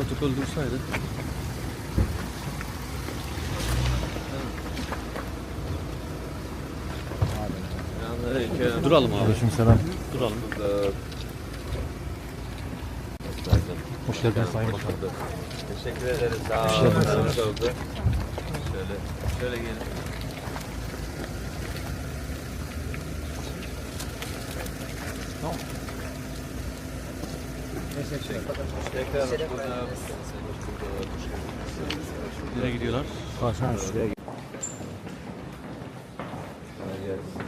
Protokol dursaydı. Selamünaleyküm. Duralım abi. Aleykümselam. Duralım. Hoş geldiniz Sayın Bakan. Teşekkür ederiz. Sağ olun. Şöyle, şöyle gelin. Tekrar hoş bulduk. Nereye gidiyorlar? Hasan şuraya Kolay gelsin.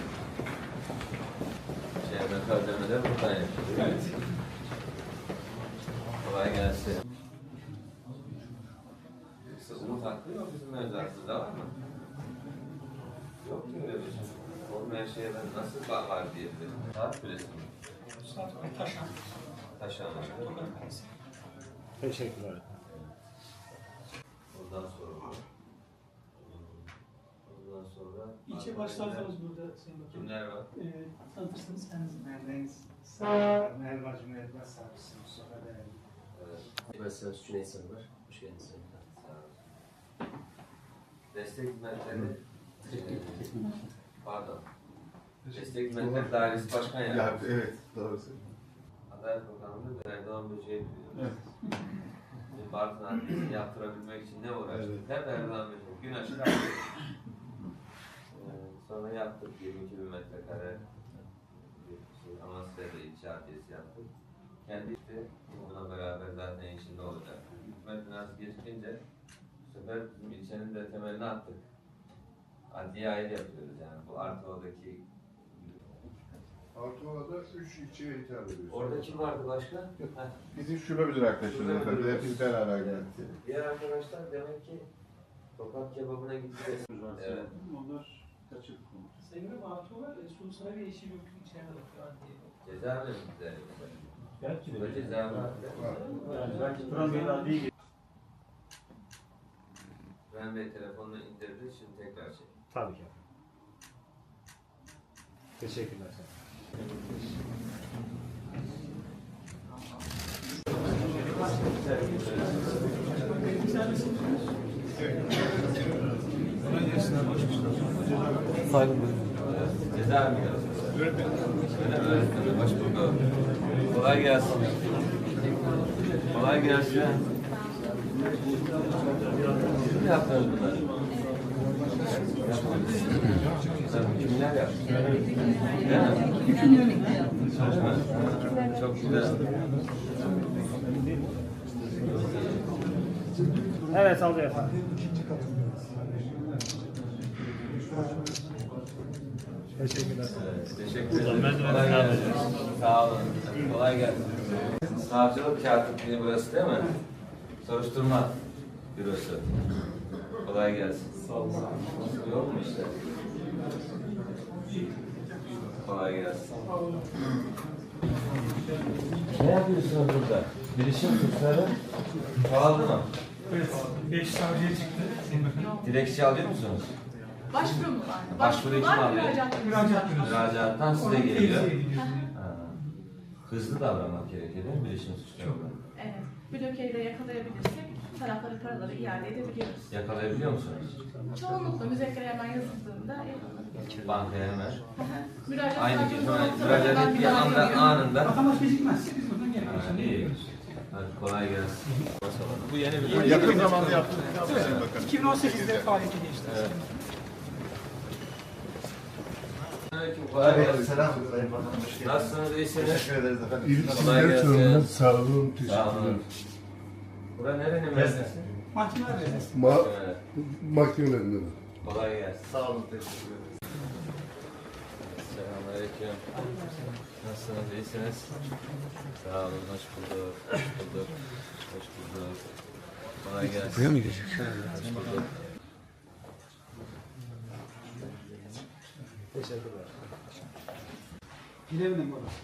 Şehirden kaldırmadan buradan yapıyoruz. Evet. Kolay gelsin. Yoksa Umut haklı mı bizim mevzuatımızda var mı? Yok mu öyle bir şey? Olmayan şeye ben nasıl var, var diyebilirim? Saat kulesi mi? Taşan. Taşan. Teşekkürler. Ondan sonra. Ondan sonra... İlçe başlarsanız burada Sayın Bakanım. Kimler var? Ee, tanıtırsanız kendinizi. Bendeniz Merhaba Cumhuriyet Başsavcısı Mustafa Değerli. Evet. Başsavcı Cüneyt Sarılar. Hoş geldiniz Sayın Bakan. Sağ olun. Destek hizmetleri pardon. Destek hizmetleri dairesi başkan Ya, yardımcısı. evet, doğru söylüyorsun. Adalet Bakanlığı Erdoğan Böceği evet. Bartın Adliyesi'ni yaptırabilmek için ne uğraştık? Evet. Hep Erdoğan Böceği. Gün aşırı. Ee, sonra yaptık 22 bin metrekare. Amasya'da ilçe adliyesi yaptık. Kendi işte bununla beraber zaten içinde olacak. Hükümet binası geçince bu sefer bizim ilçenin de temelini attık. Adliye ayrı yapıyoruz yani bu Artva'daki Ortaoğlu'da üç ilçeye hitap ediyoruz. Orada kim vardı başka? Heh. Bizim şube müdür arkadaşlarımız Şube efendim. müdürü. Hepimiz beraber geldik. Diğer arkadaşlar demek ki sokak kebabına gitti. Evet. Onlar kaçırdık onu. Sayın Bakanım Artuğlar e, Sulu Saray ve Yeşilyurt içeride bakıyor adliye. Cezaevine mi gitti? Belki cezaevi var. Yani belki Turan Bey'in adliye Ben Bey telefonla indirdi şimdi tekrar çek. Tabii ki. Teşekkürler. Sayın bulduk. Kolay gelsin. Kolay gelsin. Kim yaptınız bunları? Tabii, Kimler yaptı? Değil mi? Çok güzel. Evet alıyor efendim. Teşekkürler. Teşekkür ederim. Kolay gelsin. Sağ olun. Kolay gelsin. Savcılık katipliği burası değil mi? Soruşturma bürosu. Kolay gelsin. Sağ olun. Yok mu işte? Kolay gelsin. Ne yapıyorsunuz burada? Bilişim suçları çoğaldı mı? Evet. Beş savcıya çıktı. Dilekçe alıyor musunuz? Başvuru mu var? Başvuru için Başvurular, alıyor. müracaat. Müracaat ediyoruz. Müracaattan size geliyor. Ha. Hızlı davranmak gerekiyor değil mi bilişim suçlarında? Evet. Blokeyi de yakalayabilirsek tarafları paraları iade edebiliyoruz. Yakalayabiliyor musunuz? Çoğunlukla müzekkere hemen yazıldığında yapılır. Bankaya hemen. Müracaat Aynı gün hemen müracaat ettiği anda anında. Vatandaş gecikmezse biz buradan iyi. Hadi kolay gelsin. Bu yeni bir Yakın zamanda yaptık. Sayın Bakanım. 2018'de faaliyete geçti. Gelsin. Selam. Nasılsınız? iyisiniz? Teşekkür ederiz efendim. Gelsin. sağ olun, Sağ olun. Bura nerenin meselesi? Mahkemeler Belediyesi. Ma Evet. mahkemelerinden. Kolay gelsin. Sağ olun. Teşekkür ederiz. Selamünaleyküm. Nasılsınız? İyisiniz? Sağ olun. Hoş bulduk. Hoş bulduk. Hoş bulduk. Kolay gelsin. Buraya mı gidecek? Hoş bulduk. Teşekkürler. Bilevinin babası.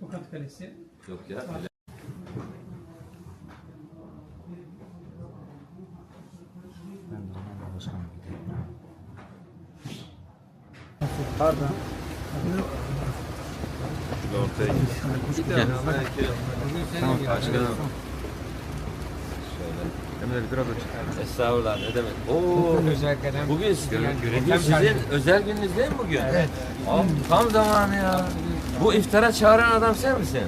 Tokat Kalesi. Yok ya. Pardon. Selamünaleyküm. Tamam. Başkanım. Estağfurullah ne demek. Oo, bugün, bugün sizin özel gününüz değil mi bugün? Evet. tam zamanı ya. Bu iftara çağıran adam sen misin?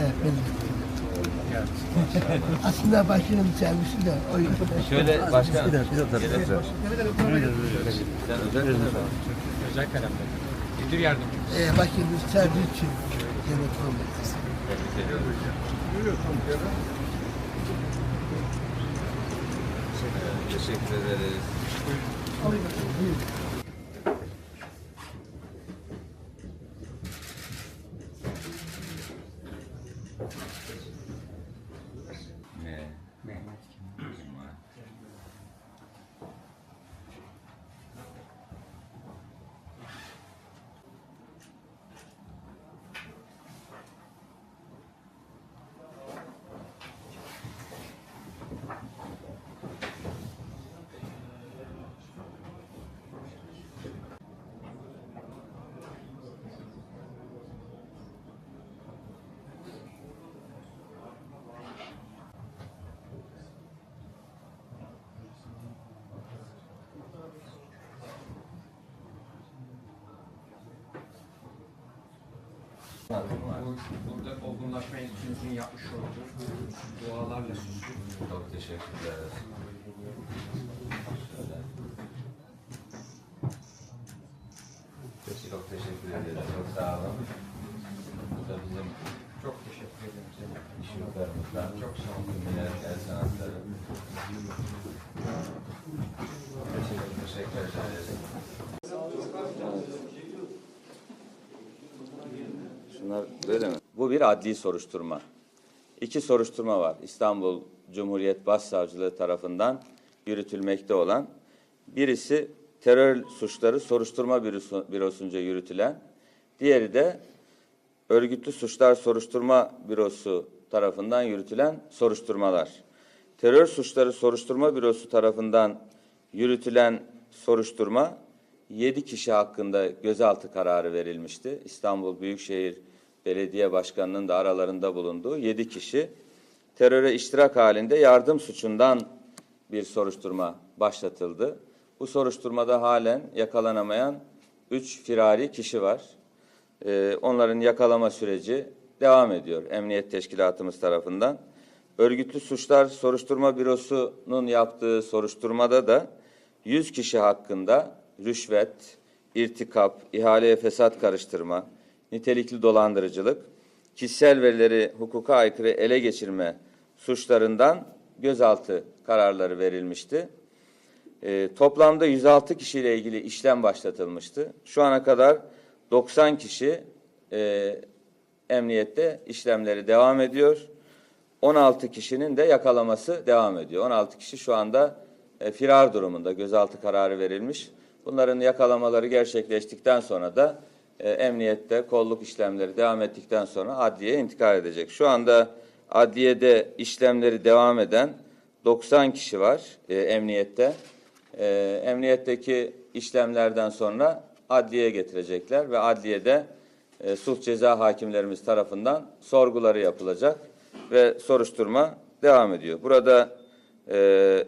Evet benim. Aslında başkanım servisi de o yüzden. Şöyle başkan. Bir dakika. Sen özel günün Ee, başkanımız servis için yönetim olması. Teşekkür ederiz. Ne? Burada olgunlaşma enstitüsünün yapmış olduğu dualarla süslü. Çok teşekkürler. Çok teşekkür ederiz. Çok sağ olun. Bu da bizim Çok teşekkür ederim size. iş yurtlarımızdan. Çok sağ olun. El sanatları. Teşekkür, teşekkür ederiz. Şunlar böyle mi? Bu bir adli soruşturma. İki soruşturma var. İstanbul Cumhuriyet Başsavcılığı tarafından yürütülmekte olan. Birisi terör suçları soruşturma bürosu- bürosunca yürütülen. Diğeri de örgütlü suçlar soruşturma bürosu tarafından yürütülen soruşturmalar. Terör suçları soruşturma bürosu tarafından yürütülen soruşturma 7 kişi hakkında gözaltı kararı verilmişti. İstanbul Büyükşehir Belediye Başkanı'nın da aralarında bulunduğu 7 kişi teröre iştirak halinde yardım suçundan bir soruşturma başlatıldı. Bu soruşturmada halen yakalanamayan 3 firari kişi var. Ee, onların yakalama süreci devam ediyor Emniyet Teşkilatımız tarafından. Örgütlü Suçlar Soruşturma Bürosu'nun yaptığı soruşturmada da 100 kişi hakkında rüşvet, irtikap, ihaleye fesat karıştırma, nitelikli dolandırıcılık, kişisel verileri hukuka aykırı ele geçirme suçlarından gözaltı kararları verilmişti. Ee, toplamda 106 kişiyle ilgili işlem başlatılmıştı. Şu ana kadar 90 kişi e, emniyette işlemleri devam ediyor. 16 kişinin de yakalaması devam ediyor. 16 kişi şu anda e, firar durumunda gözaltı kararı verilmiş. Bunların yakalamaları gerçekleştikten sonra da e, emniyette kolluk işlemleri devam ettikten sonra adliyeye intikal edecek. Şu anda adliyede işlemleri devam eden 90 kişi var e, emniyette. E, emniyetteki işlemlerden sonra adliyeye getirecekler ve adliyede e, sulh ceza hakimlerimiz tarafından sorguları yapılacak ve soruşturma devam ediyor. Burada e,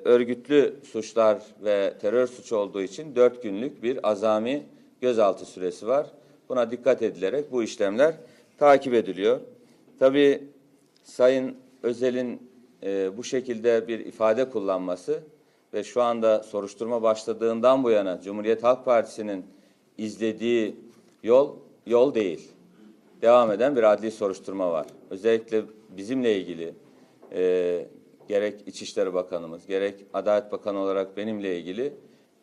örgütlü suçlar ve terör suçu olduğu için dört günlük bir azami gözaltı süresi var. Buna dikkat edilerek bu işlemler takip ediliyor. Tabii Sayın Özel'in e, bu şekilde bir ifade kullanması ve şu anda soruşturma başladığından bu yana Cumhuriyet Halk Partisi'nin izlediği yol yol değil. Devam eden bir adli soruşturma var. Özellikle bizimle ilgili e, gerek İçişleri Bakanımız, gerek Adalet Bakanı olarak benimle ilgili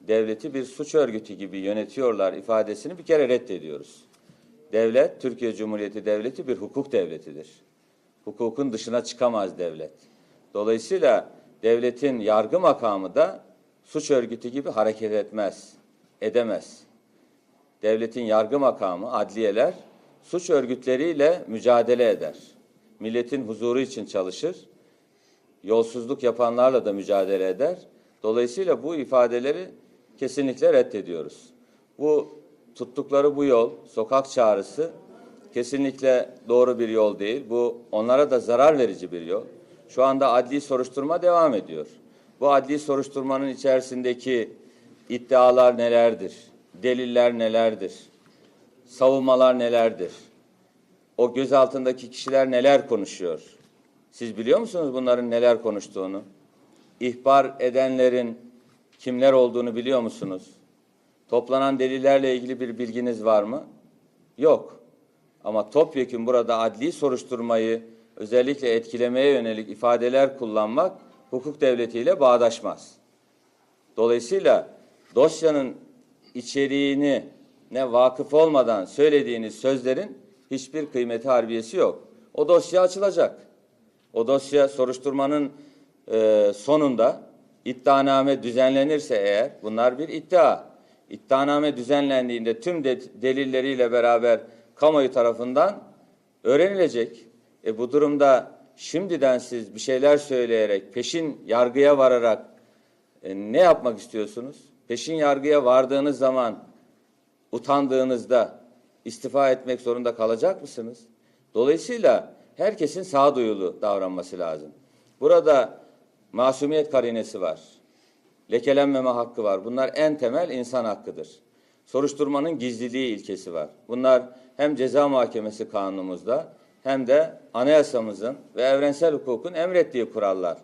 devleti bir suç örgütü gibi yönetiyorlar ifadesini bir kere reddediyoruz. Devlet, Türkiye Cumhuriyeti Devleti bir hukuk devletidir. Hukukun dışına çıkamaz devlet. Dolayısıyla devletin yargı makamı da suç örgütü gibi hareket etmez, edemez. Devletin yargı makamı, adliyeler suç örgütleriyle mücadele eder. Milletin huzuru için çalışır. Yolsuzluk yapanlarla da mücadele eder. Dolayısıyla bu ifadeleri kesinlikle reddediyoruz. Bu tuttukları bu yol, sokak çağrısı kesinlikle doğru bir yol değil. Bu onlara da zarar verici bir yol. Şu anda adli soruşturma devam ediyor. Bu adli soruşturmanın içerisindeki iddialar nelerdir? Deliller nelerdir? Savunmalar nelerdir? O gözaltındaki kişiler neler konuşuyor? Siz biliyor musunuz bunların neler konuştuğunu? İhbar edenlerin kimler olduğunu biliyor musunuz? Toplanan delillerle ilgili bir bilginiz var mı? Yok. Ama topyekun burada adli soruşturmayı özellikle etkilemeye yönelik ifadeler kullanmak hukuk devletiyle bağdaşmaz. Dolayısıyla dosyanın içeriğini ne vakıf olmadan söylediğiniz sözlerin hiçbir kıymeti harbiyesi yok. O dosya açılacak. O dosya soruşturmanın e, sonunda iddianame düzenlenirse eğer bunlar bir iddia. İddianame düzenlendiğinde tüm de- delilleriyle beraber kamuoyu tarafından öğrenilecek. E bu durumda şimdiden siz bir şeyler söyleyerek peşin yargıya vararak e, ne yapmak istiyorsunuz? Peşin yargıya vardığınız zaman utandığınızda istifa etmek zorunda kalacak mısınız? Dolayısıyla herkesin sağduyulu davranması lazım. Burada masumiyet karinesi var. Lekelenmeme hakkı var. Bunlar en temel insan hakkıdır. Soruşturmanın gizliliği ilkesi var. Bunlar hem ceza muhakemesi kanunumuzda hem de anayasamızın ve evrensel hukukun emrettiği kurallar.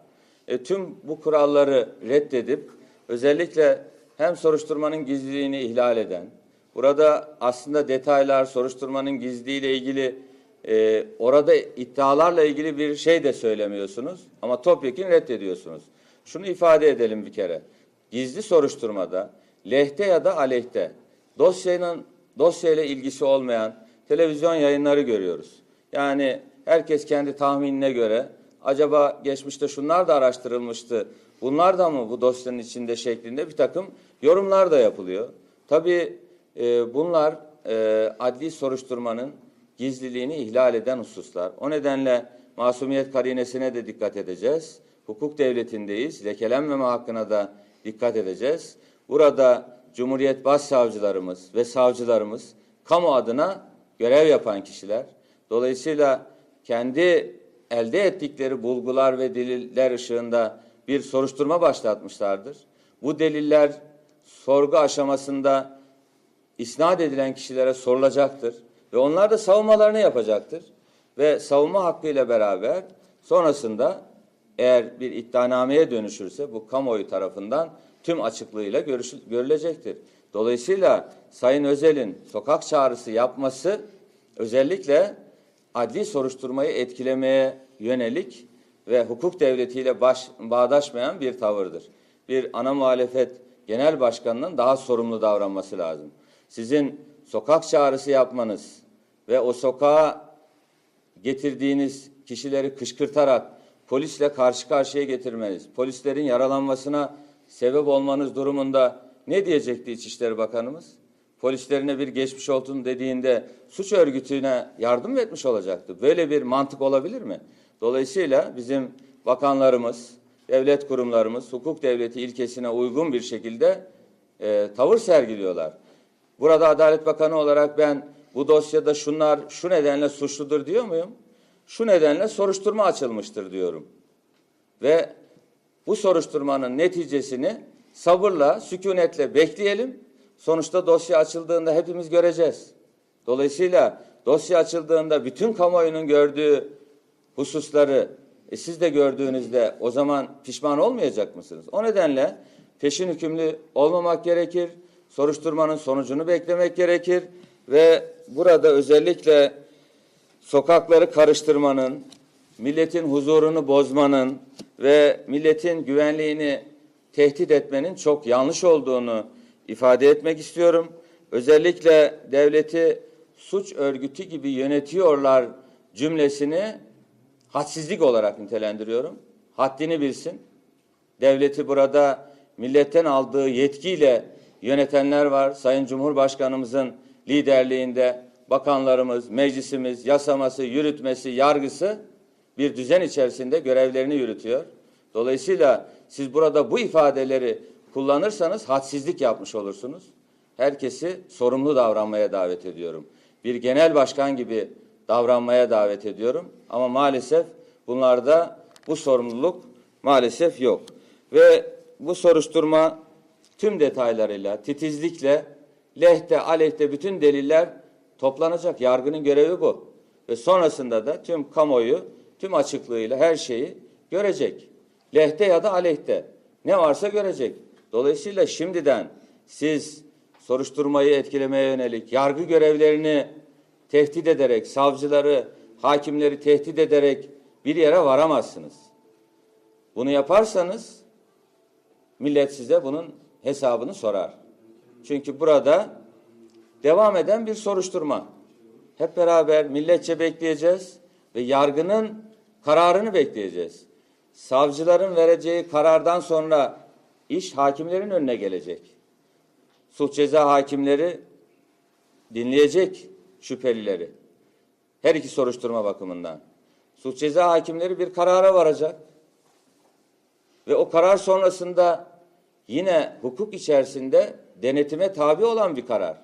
E, tüm bu kuralları reddedip özellikle hem soruşturmanın gizliliğini ihlal eden, burada aslında detaylar soruşturmanın gizliliğiyle ilgili e, orada iddialarla ilgili bir şey de söylemiyorsunuz ama topyekun reddediyorsunuz. Şunu ifade edelim bir kere. Gizli soruşturmada lehte ya da aleyhte dosyanın dosyayla ilgisi olmayan televizyon yayınları görüyoruz. Yani herkes kendi tahminine göre acaba geçmişte şunlar da araştırılmıştı. Bunlar da mı bu dosyanın içinde şeklinde bir takım yorumlar da yapılıyor. Tabii e, bunlar e, adli soruşturmanın gizliliğini ihlal eden hususlar. O nedenle masumiyet karinesine de dikkat edeceğiz. Hukuk devletindeyiz. Lekelenmeme hakkına da dikkat edeceğiz. Burada Cumhuriyet Başsavcılarımız ve savcılarımız kamu adına görev yapan kişiler. Dolayısıyla kendi elde ettikleri bulgular ve deliller ışığında bir soruşturma başlatmışlardır. Bu deliller sorgu aşamasında isnat edilen kişilere sorulacaktır ve onlar da savunmalarını yapacaktır. Ve savunma hakkıyla beraber sonrasında eğer bir iddianameye dönüşürse bu kamuoyu tarafından tüm açıklığıyla görüşü- görülecektir. Dolayısıyla Sayın Özel'in sokak çağrısı yapması özellikle adli soruşturmayı etkilemeye yönelik ve hukuk devletiyle baş, bağdaşmayan bir tavırdır. Bir ana muhalefet genel başkanının daha sorumlu davranması lazım. Sizin sokak çağrısı yapmanız ve o sokağa getirdiğiniz kişileri kışkırtarak polisle karşı karşıya getirmeniz, polislerin yaralanmasına sebep olmanız durumunda ne diyecekti İçişleri Bakanımız? Polislerine bir geçmiş olsun dediğinde suç örgütüne yardım etmiş olacaktı? Böyle bir mantık olabilir mi? Dolayısıyla bizim bakanlarımız, devlet kurumlarımız hukuk devleti ilkesine uygun bir şekilde e, tavır sergiliyorlar. Burada Adalet Bakanı olarak ben bu dosyada şunlar şu nedenle suçludur diyor muyum? Şu nedenle soruşturma açılmıştır diyorum. Ve bu soruşturmanın neticesini sabırla, sükunetle bekleyelim. Sonuçta dosya açıldığında hepimiz göreceğiz. Dolayısıyla dosya açıldığında bütün kamuoyunun gördüğü hususları e, siz de gördüğünüzde o zaman pişman olmayacak mısınız? O nedenle peşin hükümlü olmamak gerekir. Soruşturmanın sonucunu beklemek gerekir ve burada özellikle sokakları karıştırmanın, milletin huzurunu bozmanın ve milletin güvenliğini tehdit etmenin çok yanlış olduğunu ifade etmek istiyorum. Özellikle devleti suç örgütü gibi yönetiyorlar cümlesini hadsizlik olarak nitelendiriyorum. Haddini bilsin. Devleti burada milletten aldığı yetkiyle yönetenler var. Sayın Cumhurbaşkanımızın liderliğinde bakanlarımız, meclisimiz, yasaması, yürütmesi, yargısı bir düzen içerisinde görevlerini yürütüyor. Dolayısıyla siz burada bu ifadeleri kullanırsanız hadsizlik yapmış olursunuz. Herkesi sorumlu davranmaya davet ediyorum. Bir genel başkan gibi davranmaya davet ediyorum. Ama maalesef bunlarda bu sorumluluk maalesef yok. Ve bu soruşturma tüm detaylarıyla, titizlikle lehte, aleyhte bütün deliller toplanacak. Yargının görevi bu. Ve sonrasında da tüm kamuoyu tüm açıklığıyla her şeyi görecek. Lehte ya da aleyhte ne varsa görecek. Dolayısıyla şimdiden siz soruşturmayı etkilemeye yönelik yargı görevlerini tehdit ederek, savcıları, hakimleri tehdit ederek bir yere varamazsınız. Bunu yaparsanız millet size bunun hesabını sorar. Çünkü burada devam eden bir soruşturma. Hep beraber milletçe bekleyeceğiz ve yargının kararını bekleyeceğiz. Savcıların vereceği karardan sonra iş hakimlerin önüne gelecek. Suç ceza hakimleri dinleyecek şüphelileri. Her iki soruşturma bakımından. Suç ceza hakimleri bir karara varacak. Ve o karar sonrasında yine hukuk içerisinde denetime tabi olan bir karar.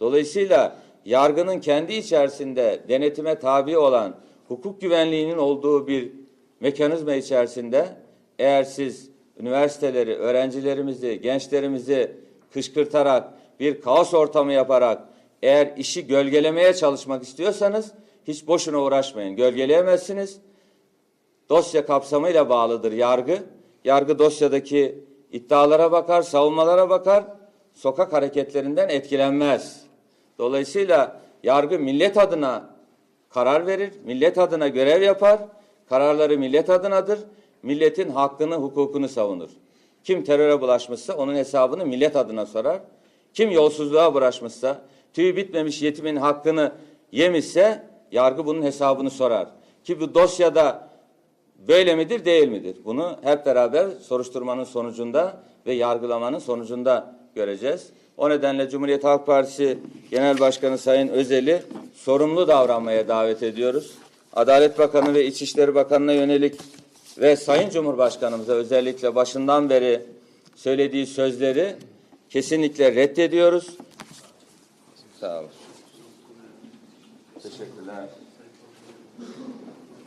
Dolayısıyla yargının kendi içerisinde denetime tabi olan hukuk güvenliğinin olduğu bir mekanizma içerisinde eğer siz üniversiteleri, öğrencilerimizi, gençlerimizi kışkırtarak bir kaos ortamı yaparak eğer işi gölgelemeye çalışmak istiyorsanız hiç boşuna uğraşmayın. Gölgeleyemezsiniz. Dosya kapsamıyla bağlıdır yargı. Yargı dosyadaki iddialara bakar, savunmalara bakar, sokak hareketlerinden etkilenmez. Dolayısıyla yargı millet adına karar verir, millet adına görev yapar, kararları millet adınadır, milletin hakkını, hukukunu savunur. Kim teröre bulaşmışsa onun hesabını millet adına sorar. Kim yolsuzluğa bulaşmışsa, tüyü bitmemiş yetimin hakkını yemişse yargı bunun hesabını sorar. Ki bu dosyada böyle midir değil midir? Bunu hep beraber soruşturmanın sonucunda ve yargılamanın sonucunda göreceğiz. O nedenle Cumhuriyet Halk Partisi Genel Başkanı Sayın Özel'i sorumlu davranmaya davet ediyoruz. Adalet Bakanı ve İçişleri Bakanı'na yönelik ve Sayın Cumhurbaşkanımıza özellikle başından beri söylediği sözleri kesinlikle reddediyoruz. Sağ olun. Teşekkürler.